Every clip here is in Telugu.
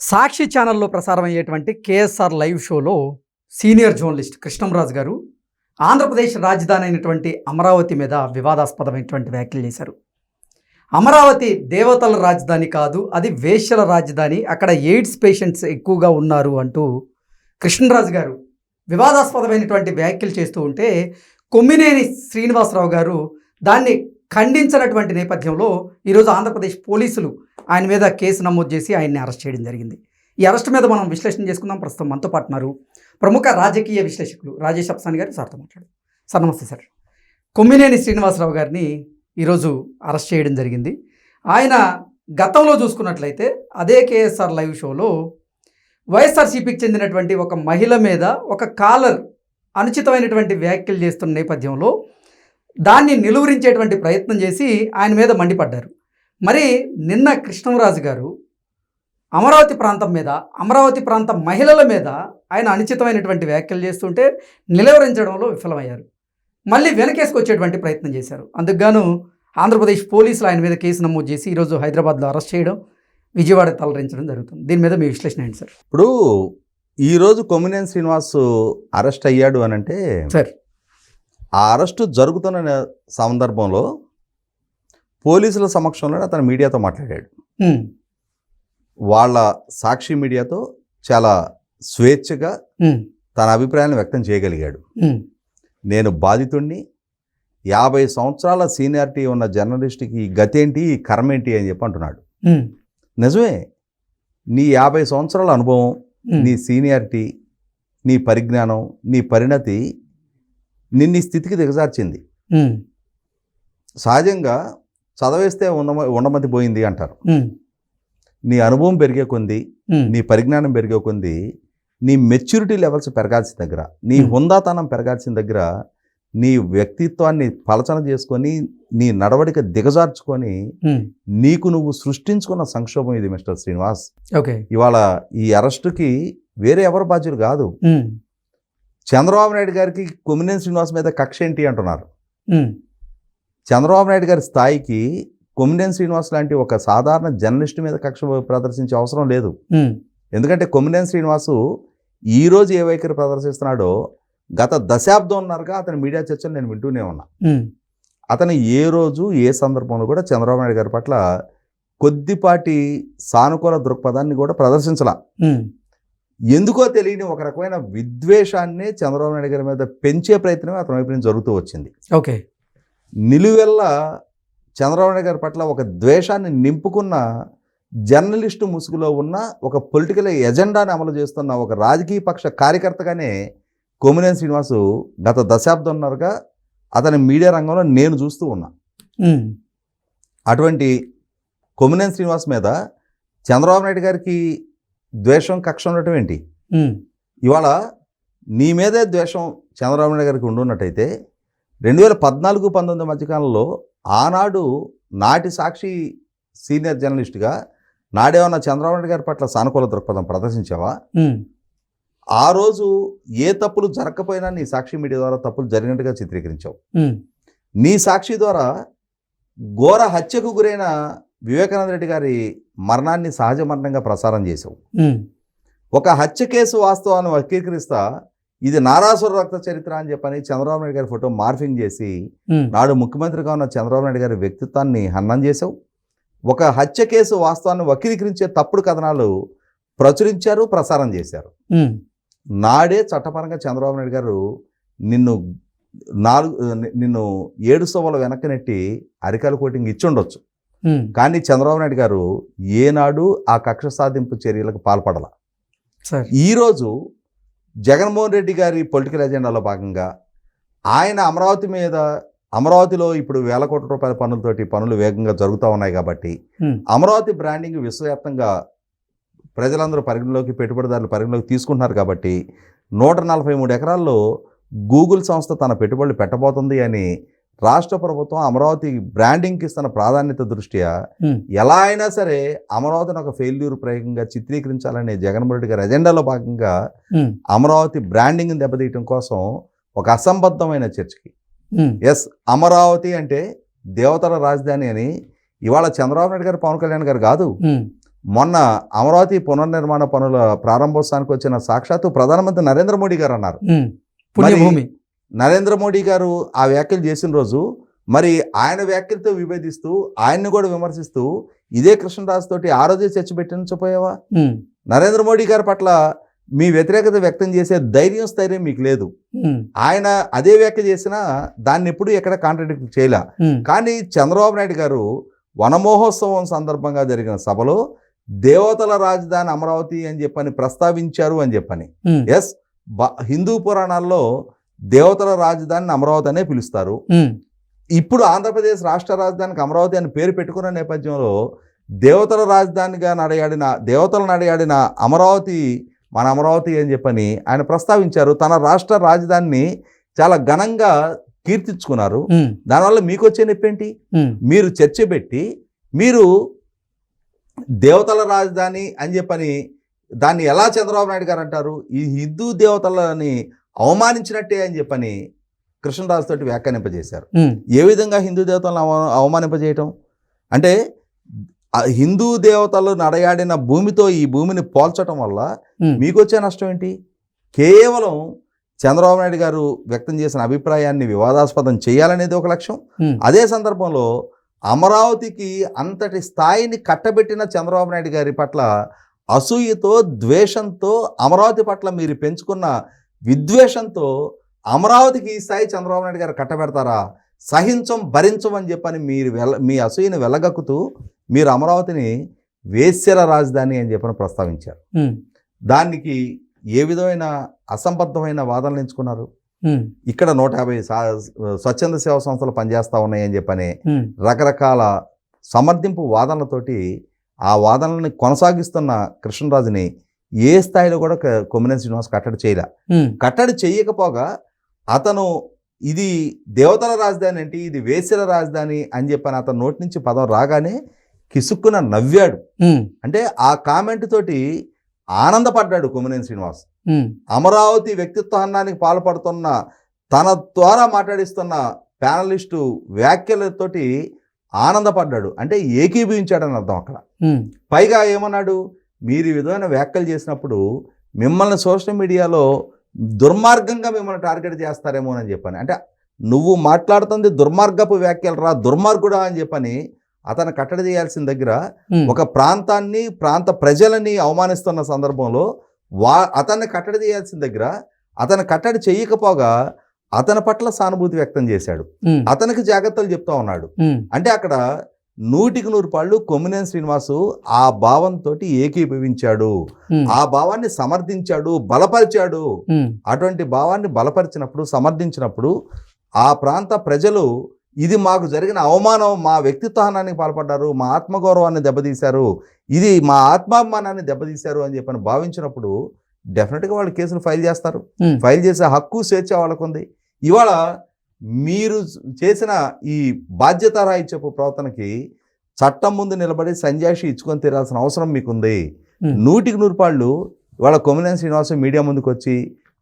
సాక్షి ఛానల్లో ప్రసారం అయ్యేటువంటి కేఎస్ఆర్ లైవ్ షోలో సీనియర్ జర్నలిస్ట్ కృష్ణంరాజు గారు ఆంధ్రప్రదేశ్ రాజధాని అయినటువంటి అమరావతి మీద వివాదాస్పదమైనటువంటి వ్యాఖ్యలు చేశారు. అమరావతి దేవతల రాజధాని కాదు అది వేశ్యల రాజధాని అక్కడ ఎయిడ్స్ పేషెంట్స్ ఎక్కువగా ఉన్నారు అంటూ కృష్ణరాజు గారు వివాదాస్పదమైనటువంటి వ్యాఖ్యలు చేస్తూ ఉంటే కొమ్మినేని శ్రీనివాసరావు గారు దాన్ని ఖండించినటువంటి నేపథ్యంలో ఈరోజు ఆంధ్రప్రదేశ్ పోలీసులు ఆయన మీద కేసు నమోదు చేసి ఆయన్ని అరెస్ట్ చేయడం జరిగింది. ఈ అరెస్ట్ మీద మనం విశ్లేషణ చేసుకుందాం. ప్రస్తుతం మనతో పాటున్నారు ప్రముఖ రాజకీయ విశ్లేషకులు రాజేష్ అప్సాని గారు. సార్తో మాట్లాడు సార్ నమస్తే సార్. కొమ్మినేని శ్రీనివాసరావు గారిని ఈరోజు అరెస్ట్ చేయడం జరిగింది. ఆయన గతంలో చూసుకున్నట్లయితే అదే కేఎస్ఆర్ లైవ్ షోలో వైఎస్ఆర్సీపీకి చెందినటువంటి ఒక మహిళ మీద ఒక కాలర్ అనుచితమైనటువంటి వ్యాఖ్యలు చేస్తున్న నేపథ్యంలో దాన్ని నిలువరించేటువంటి ప్రయత్నం చేసి ఆయన మీద మండిపడ్డారు. మరి నిన్న కృష్ణరాజు గారు అమరావతి ప్రాంతం మీద అమరావతి ప్రాంత మహిళల మీద ఆయన అనుచితమైనటువంటి వ్యాఖ్యలు చేస్తుంటే నిలువరించడంలో విఫలమయ్యారు. మళ్ళీ వెనకేసుకొచ్చేటువంటి ప్రయత్నం చేశారు. అందుకుగాను ఆంధ్రప్రదేశ్ పోలీసులు ఆయన మీద కేసు నమోదు చేసి ఈరోజు హైదరాబాద్లో అరెస్ట్ చేయడం విజయవాడ తరలించడం జరుగుతుంది. దీని మీద మీ విశ్లేషణ ఏంటి సార్? ఇప్పుడు ఈరోజు కొమ్మినేని శ్రీనివాస్ అరెస్ట్ అయ్యాడు అని అంటే సార్. ఆ అరెస్టు జరుగుతున్న సందర్భంలో పోలీసుల సమక్షంలో అతను మీడియాతో మాట్లాడాడు. వాళ్ళ సాక్షి మీడియాతో చాలా స్వేచ్ఛగా తన అభిప్రాయాన్ని వ్యక్తం చేయగలిగాడు. నేను బాధితుణ్ణి. యాభై సంవత్సరాల సీనియారిటీ ఉన్న జర్నలిస్ట్కి గతేంటి ఈ కర్మేంటి అని చెప్పి అంటున్నాడు. నిజమే. నీ యాభై సంవత్సరాల అనుభవం నీ సీనియారిటీ నీ పరిజ్ఞానం నీ పరిణతి నిన్ను ఈ స్థితికి దిగజార్చింది. సహజంగా చదవేస్తే ఉండమ ఉండమతి పోయింది అంటారు. నీ అనుభవం పెరిగే కొంది నీ పరిజ్ఞానం పెరిగే కొంది నీ మెచ్యూరిటీ లెవెల్స్ పెరగాల్సిన దగ్గర నీ. హుందాతనం పెరగాల్సిన దగ్గర నీ వ్యక్తిత్వాన్ని పలచన చేసుకొని నీ నడవడిక దిగజార్చుకొని నీకు నువ్వు సృష్టించుకున్న సంక్షోభం ఇది మిస్టర్ శ్రీనివాస్. ఓకే. ఇవాళ ఈ అరెస్టుకి వేరే ఎవరు బాధ్యులు కాదు. చంద్రబాబు నాయుడు గారికి కొమ్మినేని శ్రీనివాస్ మీద కక్ష ఏంటి అంటున్నారు. చంద్రబాబు నాయుడు గారి స్థాయికి కొమ్మినేని శ్రీనివాస్ లాంటి ఒక సాధారణ జర్నలిస్ట్ మీద కక్ష ప్రదర్శించే అవసరం లేదు. ఎందుకంటే కొమ్మినేని శ్రీనివాసు ఈ రోజు ఏ వైఖరి ప్రదర్శిస్తున్నాడో గత దశాబ్దంన్నరగా అతని మీడియా చర్చలు నేను వింటూనే ఉన్నా. అతను ఏ రోజు ఏ సందర్భంలో కూడా చంద్రబాబు నాయుడు గారి పట్ల కొద్దిపాటి సానుకూల దృక్పథాన్ని కూడా ప్రదర్శించలా. ఎందుకో తెలియని ఒక రకమైన విద్వేషాన్ని చంద్రబాబు నాయుడు గారి మీద పెంచే ప్రయత్నమే అతని వైపు నుంచి జరుగుతూ వచ్చింది. ఓకే. నిలువెల్ల చంద్రబాబు నాయుడు గారి పట్ల ఒక ద్వేషాన్ని నింపుకున్న జర్నలిస్టు ముసుగులో ఉన్న ఒక పొలిటికల్ ఎజెండాని అమలు చేస్తున్న ఒక రాజకీయ పక్ష కార్యకర్తగానే కొమ్మినేని శ్రీనివాసు గత దశాబ్దంన్నరగా అతని మీడియా రంగంలో నేను చూస్తూ ఉన్నా. అటువంటి కొమ్మినేని శ్రీనివాస్ మీద చంద్రబాబు నాయుడు గారికి ద్వేషం కక్ష ఉండటం ఏంటి? ఇవాళ నీ మీదే ద్వేషం చంద్రబాబు నాయుడు గారికి ఉండున్నట్టయితే రెండు వేల పద్నాలుగు పంతొమ్మిది మధ్యకాలంలో ఆనాడు నాటి సాక్షి సీనియర్ జర్నలిస్ట్గా నాడేమన్నా చంద్రబాబు నాయుడు గారి పట్ల సానుకూల దృక్పథం ప్రదర్శించావా? ఆ రోజు ఏ తప్పులు జరగకపోయినా నీ సాక్షి మీడియా ద్వారా తప్పులు జరిగినట్టుగా చిత్రీకరించావు. నీ సాక్షి ద్వారా ఘోర హత్యకు గురైన వివేకానంద రెడ్డి గారి మరణాన్ని సహజ మరణంగా ప్రసారం చేసావు ఒక హత్య కేసు వాస్తవాన్ని వక్రీకరిస్తా ఇది నారాసుర రక్త చరిత్ర అని చెప్పని చంద్రబాబు నాయుడు గారి ఫోటో మార్ఫింగ్ చేసి నాడు ముఖ్యమంత్రిగా ఉన్న చంద్రబాబు నాయుడు గారి వ్యక్తిత్వాన్ని హన్నం చేశావు. ఒక హత్య కేసు వాస్తవాన్ని వక్రీకరించే తప్పుడు కథనాలు ప్రచురించారు ప్రసారం చేశారు. నాడే చట్టపరంగా చంద్రబాబు నాయుడు గారు నిన్ను నాలుగు నిన్ను ఏడు సభల వెనక్కి నెట్టి అరికాల కోటింగ్ ఇచ్చుండొచ్చు. కానీ చంద్రబాబు నాయుడు గారు ఏనాడు ఆ కక్ష సాధింపు చర్యలకు పాల్పడాల. ఈరోజు జగన్మోహన్ రెడ్డి గారి పొలిటికల్ ఎజెండాలో భాగంగా ఆయన అమరావతి మీద అమరావతిలో ఇప్పుడు వేల కోట్ల రూపాయల పనులతోటి పనులు వేగంగా జరుగుతూ ఉన్నాయి కాబట్టి అమరావతి బ్రాండింగ్ విశ్వవ్యాప్తంగా ప్రజలందరూ పరిగణలోకి పెట్టుబడిదారులు పరిగణలోకి తీసుకుంటున్నారు కాబట్టి నూట నలభై మూడు ఎకరాల్లో గూగుల్ సంస్థ తన పెట్టుబడులు పెట్టబోతుంది అని రాష్ట్ర ప్రభుత్వం అమరావతి బ్రాండింగ్కి ఇస్తున్న ప్రాధాన్యత దృష్ట్యా ఎలా అయినా సరే అమరావతిని ఒక ఫెయిల్యూర్ ప్రయోగంగా చిత్రీకరించాలనే జగన్మోహన్ రెడ్డి గారి ఎజెండాలో భాగంగా అమరావతి బ్రాండింగ్ దెబ్బతీయటం కోసం ఒక అసంబద్ధమైన చర్చకి. ఎస్ అమరావతి అంటే దేవతల రాజధాని అని ఇవాళ చంద్రబాబు నాయుడు గారు పవన్ కళ్యాణ్ గారు కాదు. మొన్న అమరావతి పునర్నిర్మాణ పనుల ప్రారంభోత్సవానికి వచ్చిన సాక్షాత్తు ప్రధానమంత్రి నరేంద్ర మోడీ గారు అన్నారు. పుణ్యభూమి. నరేంద్ర మోడీ గారు ఆ వ్యాఖ్యలు చేసిన రోజు మరి ఆయన వ్యాఖ్యలతో విభేదిస్తూ ఆయన్ని కూడా విమర్శిస్తూ ఇదే కృష్ణరాజు తోటి ఆ రోజే చర్చ పెట్టించపోయావా. నరేంద్ర మోడీ గారి పట్ల మీ వ్యతిరేకత వ్యక్తం చేసే ధైర్యం స్థైర్యం మీకు లేదు. ఆయన అదే వ్యాఖ్య చేసినా దాన్ని ఎప్పుడు ఎక్కడ కాంట్రడిక్ట్ చేయలే. కానీ చంద్రబాబు నాయుడు గారు వనమోహోత్సవం సందర్భంగా జరిగిన సభలో దేవతల రాజధాని అమరావతి అని చెప్పని ప్రస్తావించారు అని చెప్పని. ఎస్ బ- హిందూ పురాణాల్లో దేవతల రాజధానిని అమరావతి అనే పిలుస్తారు. ఇప్పుడు ఆంధ్రప్రదేశ్ రాష్ట్ర రాజధానికి అమరావతి అని పేరు పెట్టుకున్న నేపథ్యంలో దేవతల రాజధానిగా నడయాడిన దేవతలు నడయాడిన అమరావతి మన అమరావతి అని చెప్పని ఆయన ప్రస్తావించారు తన రాష్ట్ర రాజధానిని చాలా ఘనంగా కీర్తించుకున్నారు. దానివల్ల మీకు వచ్చే నొప్పేంటి. మీరు చర్చ పెట్టి మీరు దేవతల రాజధాని అని చెప్పని దాన్ని ఎలా చంద్రబాబు నాయుడు గారు అంటారు ఈ హిందూ దేవతలని అవమానించినట్టే అని చెప్పని కృష్ణరాజు తోటి వ్యాఖ్యానింపజేశారు. ఏ విధంగా హిందూ దేవతలను అవ అవమానింపజేయటం అంటే హిందూ దేవతలు నడయాడిన భూమితో ఈ భూమిని పోల్చటం వల్ల. మీకు వచ్చే నష్టం ఏంటి కేవలం చంద్రబాబు నాయుడు గారు వ్యక్తం చేసిన అభిప్రాయాన్ని వివాదాస్పదం చేయాలనేది ఒక లక్ష్యం. అదే సందర్భంలో అమరావతికి అంతటి స్థాయిని కట్టబెట్టిన చంద్రబాబు నాయుడు గారి పట్ల అసూయతో ద్వేషంతో అమరావతి పట్ల మీరు పెంచుకున్న విద్వేషంతో అమరావతికి ఈ స్థాయి చంద్రబాబు నాయుడు గారు కట్టబెడతారా సహించం భరించం అని చెప్పని మీరు వెల మీ అసూయని వెళ్ళగక్కుతూ మీరు అమరావతిని వేశ్యల రాజధాని అని చెప్పని ప్రస్తావించారు. దానికి ఏ విధమైన అసంబద్ధమైన వాదనలు ఎంచుకున్నారు. ఇక్కడ నూట యాభై స్వచ్ఛంద సేవా సంస్థలు పనిచేస్తూ ఉన్నాయని చెప్పని. రకరకాల సమర్థింపు వాదనలతోటి ఆ వాదనల్ని కొనసాగిస్తున్న కృష్ణరాజుని ఏ స్థాయిలో కూడా కొమ్మినేని శ్రీనివాస్ కట్టడి చేయలే. కట్టడి చేయకపోగా అతను ఇది దేవతల రాజధాని ఏంటి ఇది వేశ్యల రాజధాని అని చెప్పని అతని నోటి నుంచి పదం రాగానే కిసుక్కున నవ్వాడు. అంటే ఆ కామెంట్ తోటి ఆనందపడ్డాడు కొమ్మినేని శ్రీనివాస్. అమరావతి వ్యక్తిత్వానికి పాల్పడుతున్న తన ద్వారా మాట్లాడిస్తున్న ప్యానలిస్టు వ్యాఖ్యలతోటి ఆనందపడ్డాడు అంటే ఏకీభవించాడని అర్థం అక్కడ. పైగా ఏమన్నాడు మీరు ఈ విధమైన వ్యాఖ్యలు చేసినప్పుడు మిమ్మల్ని సోషల్ మీడియాలో దుర్మార్గంగా మిమ్మల్ని టార్గెట్ చేస్తారేమో అని చెప్పని అంటే నువ్వు మాట్లాడుతుంది దుర్మార్గపు వ్యాఖ్యలు రా దుర్మార్గుడా అని చెప్పని అతను కట్టడి చేయాల్సిన దగ్గర. ఒక ప్రాంతాన్ని ప్రాంత ప్రజలని అవమానిస్తున్న సందర్భంలో వా అతన్ని కట్టడి చేయాల్సిన దగ్గర అతను కట్టడి చేయకపోగా అతని పట్ల సానుభూతి వ్యక్తం చేశాడు. అతనికి జాగ్రత్తలు చెప్తా ఉన్నాడు. అంటే అక్కడ నూటికి నూరు పాళ్ళు కొమ్మినేని శ్రీనివాసు ఆ భావంతో ఏకీభవించాడు. ఆ భావాన్ని సమర్థించాడు బలపరిచాడు. అటువంటి భావాన్ని బలపరిచినప్పుడు సమర్థించినప్పుడు ఆ ప్రాంత ప్రజలు ఇది మాకు జరిగిన అవమానం మా వ్యక్తిత్వహానానికి పాల్పడ్డారు మా ఆత్మగౌరవాన్ని దెబ్బతీశారు ఇది మా ఆత్మాభిమానాన్ని దెబ్బతీశారు అని చెప్పని భావించినప్పుడు డెఫినెట్గా వాళ్ళు కేసులు ఫైల్ చేస్తారు. ఫైల్ చేసే హక్కు స్వేచ్ఛ వాళ్ళకు ఉంది ఇవాళ మీరు చేసిన ఈ బాధ్యతారాహిత్యపు ప్రవర్తనకి చట్టం ముందు నిలబడి సంజాషి ఇచ్చుకొని తీరాల్సిన అవసరం మీకుంది. నూటికి నూరు పాళ్ళు ఇవాళ కొమ్మినేని శ్రీనివాసం మీడియా ముందుకు వచ్చి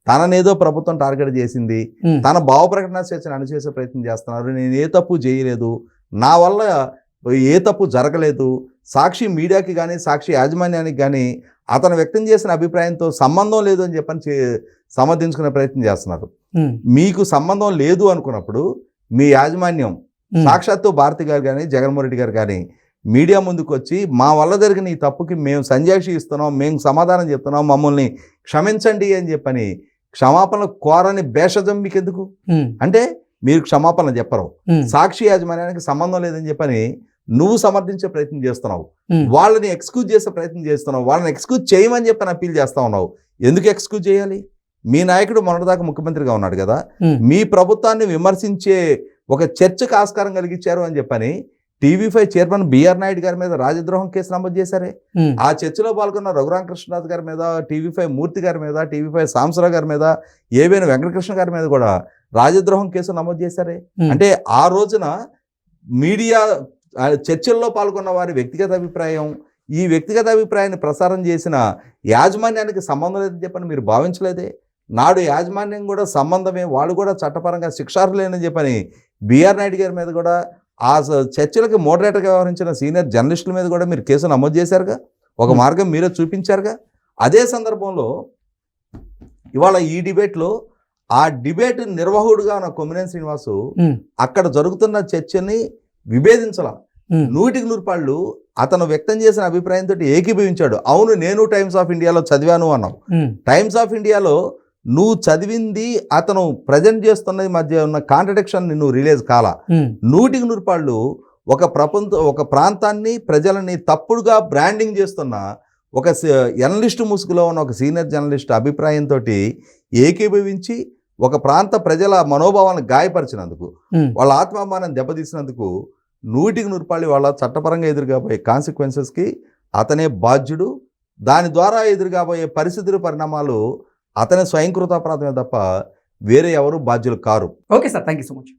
తననేదో ప్రభుత్వం టార్గెట్ చేసింది. తన భావ ప్రకటన స్వేచ్ఛను అణిచేసే ప్రయత్నం చేస్తున్నారు నేను ఏ తప్పు చేయలేదు నా వల్ల ఏ తప్పు జరగలేదు సాక్షి మీడియాకి కానీ సాక్షి యాజమాన్యానికి కానీ అతను వ్యక్తం చేసిన అభిప్రాయంతో సంబంధం లేదు అని చెప్పని చే- సమర్థించుకునే ప్రయత్నం చేస్తున్నారు. మీకు సంబంధం లేదు అనుకున్నప్పుడు మీ యాజమాన్యం. సాక్షాత్తు భారతి గారు కానీ జగన్మోహన్ రెడ్డి గారు కానీ మీడియా ముందుకు వచ్చి మా వల్ల జరిగిన ఈ తప్పుకి మేము సంజాషి ఇస్తున్నాం మేము సమాధానం చెప్తున్నాం మమ్మల్ని క్షమించండి అని చెప్పని క్షమాపణ కోరని భేషజం మీకు ఎందుకు. అంటే మీరు క్షమాపణ చెప్పరు. సాక్షి యాజమాన్యానికి సంబంధం లేదని చెప్పని నువ్వు సమర్థించే ప్రయత్నం చేస్తున్నావు. వాళ్ళని ఎక్స్క్యూజ్ చేసే ప్రయత్నం చేస్తున్నావు వాళ్ళని ఎక్స్క్యూజ్ చేయమని చెప్పని అప్పీల్ చేస్తా ఉన్నావు ఎందుకు ఎక్స్క్యూజ్ చేయాలి మీ నాయకుడు మొన్నటిదాకా ముఖ్యమంత్రిగా ఉన్నాడు కదా. మీ ప్రభుత్వాన్ని విమర్శించే ఒక చర్చకు ఆస్కారం కలిగించారు అని చెప్పని TV five chairman BR Naidu గారి మీద రాజద్రోహం కేసు నమోదు చేశారే. ఆ చర్చలో పాల్గొన్న రఘురామ కృష్ణరాజు గారి మీద టీవీ ఫైవ్ మూర్తి గారి మీద టీవీ ఫైవ్ సాంసరావు గారి మీద ఏవైనా వెంకటకృష్ణ గారి మీద కూడా రాజద్రోహం కేసు నమోదు చేశారే. అంటే ఆ రోజున మీడియా చర్చల్లో పాల్గొన్న వారి వ్యక్తిగత అభిప్రాయం ఈ వ్యక్తిగత అభిప్రాయాన్ని ప్రసారం చేసిన యాజమాన్యానికి సంబంధం లేదని చెప్పని మీరు భావించలేదే నాడు యాజమాన్యం కూడా సంబంధమే వాళ్ళు కూడా చట్టపరంగా శిక్షార్హులేనని చెప్పని బిఆర్ నాయుడు గారి మీద కూడా ఆ చర్చలకి మోడరేటర్గా వ్యవహరించిన సీనియర్ జర్నలిస్టుల మీద కూడా మీరు కేసు నమోదు చేశారుగా? ఒక. మార్గం మీరే చూపించారుగా? అదే సందర్భంలో ఇవాళ ఈ డిబేట్లో ఆ డిబేట్ నిర్వాహకుడుగా ఉన్న కొమ్మినేని శ్రీనివాసు అక్కడ జరుగుతున్న చర్చని విభేదించాల. నూటికి నూరు పాళ్ళు అతను వ్యక్తం చేసిన అభిప్రాయంతో ఏకీభవించాడు. అవును నేను టైమ్స్ ఆఫ్ ఇండియాలో చదివాను అన్నావు టైమ్స్ ఆఫ్ ఇండియాలో నువ్వు చదివింది అతను ప్రజెంట్ చేస్తున్నది మధ్య ఉన్న కాంట్రడిక్షన్ నువ్వు రిలీజ్ కాలా. నూటికి నూరు పాళ్ళు ఒక ప్రపంచ ఒక ప్రాంతాన్ని ప్రజలని తప్పుడుగా బ్రాండింగ్ చేస్తున్న ఒక జర్నలిస్టు ముసుగులో ఉన్న ఒక సీనియర్ జర్నలిస్ట్ అభిప్రాయంతో ఏకీభవించి ఒక ప్రాంత ప్రజల మనోభావాలను గాయపరిచినందుకు. వాళ్ళ ఆత్మాభిమానం దెబ్బతీసినందుకు నూటికి నూరు పాళ్ళు వాళ్ళ చట్టపరంగా ఎదురుగాబోయే కాన్సిక్వెన్సెస్కి అతనే బాధ్యుడు. దాని ద్వారా ఎదురుగాబోయే పరిస్థితుల పరిణామాలు అతనే స్వయంకృతాపరాధమే తప్ప వేరే ఎవరు బాధ్యులు car. Okay sir thank you so much